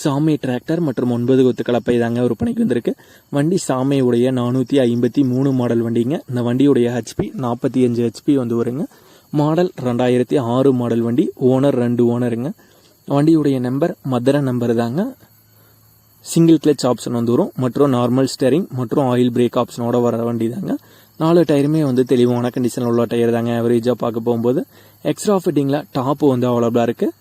சாமி டிராக்டர் மற்றும் ஒன்பது கொத்து கலப்பை தாங்க விற்பனைக்கு வந்திருக்கு. வண்டி சாமியுடைய நானூற்றி ஐம்பத்தி மூணு மாடல் வண்டிங்க. இந்த வண்டியுடைய ஹெச்பி நாற்பத்தி அஞ்சு ஹெச்பி வந்து வருங்க. மாடல் ரெண்டாயிரத்தி ஆறு மாடல் வண்டி. ஓனர் ரெண்டு ஓனருங்க. வண்டியுடைய நம்பர் மதுரை நம்பர் தாங்க. சிங்கிள் கிளச் ஆப்ஷன் வந்து வரும். மற்றும் நார்மல் ஸ்டேரிங் மற்றும் ஆயில் பிரேக் ஆப்ஷனோட வர வண்டி தாங்க. நாலு டயருமே வந்து தெளிவான கண்டிஷனில் உள்ள டயர் தாங்க. ஆவரேஜாக பார்க்க போகும்போது. எக்ஸ்ட்ரா ஃபிட்டிங்கில் டாப்பு வந்து அவைலபிளாக இருக்குது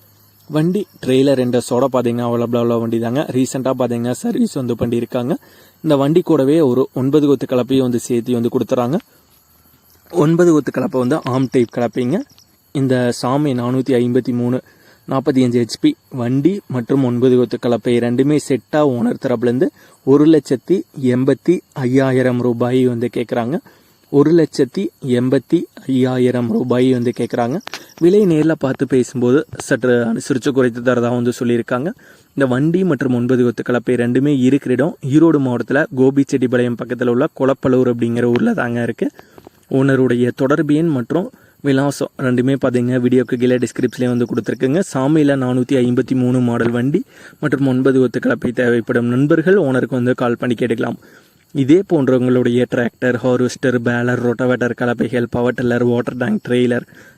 வண்டி ட்ரெய்லர் சோட பார்த்தீங்கன்னா அவைலபிளாக உள்ள வண்டி தாங்க ரீசெண்டாக பார்த்தீங்கன்னா சர்வீஸ் வந்து பண்ணியிருக்காங்க இந்த வண்டி கூடவே ஒரு ஒன்பது கொத்து கலப்பையும் வந்து சேர்த்து வந்து கொடுத்துறாங்க. ஒன்பது கொத்து கலப்பை வந்து ஆம் டைப் கலப்பைங்க. இந்த சாமி நானூற்றி ஐம்பத்தி மூணு நாற்பத்தி அஞ்சு ஹெச்பி வண்டி மற்றும் ஒன்பது கொத்து கலப்பை ரெண்டுமே செட்டாக ஓனர் தரப்புலேருந்து ஒரு லட்சத்தி எண்பத்தி ஐயாயிரம் ரூபாய் வந்து கேட்குறாங்க ஒரு லட்சத்தி எண்பத்தி ஐயாயிரம் ரூபாய் வந்து கேட்குறாங்க விலை நேரில் பார்த்து பேசும்போது சற்று அனுசரித்து குறைத்து தரதாக வந்து சொல்லியிருக்காங்க. இந்த வண்டி மற்றும் ஒன்பது கொத்து கலப்பை ரெண்டுமே இருக்கிற இடம். ஈரோடு மாவட்டத்தில் கோபிச்செட்டிப்பாளையம் பக்கத்தில் உள்ள குளப்பலூர் அப்படிங்கிற ஊரில் தாங்க இருக்குது ஓனருடைய தொடர்பு எண் மற்றும் விலாசம் ரெண்டுமே பார்த்தீங்கன்னா வீடியோக்கு கீழே டிஸ்கிரிப்ஷன்லேயே வந்து கொடுத்துருக்குங்க. சாமியில் நானூற்றி ஐம்பத்தி மூணு மாடல் வண்டி மற்றும் ஒன்பது ஒத்து கலப்பை தேவைப்படும் நண்பர்கள் ஓனருக்கு வந்து கால் பண்ணி கேட்டுக்கலாம். இதே போன்றவங்களுடைய tractor harvester baler rotavator கலப்பைகள் power tiller water tank trailer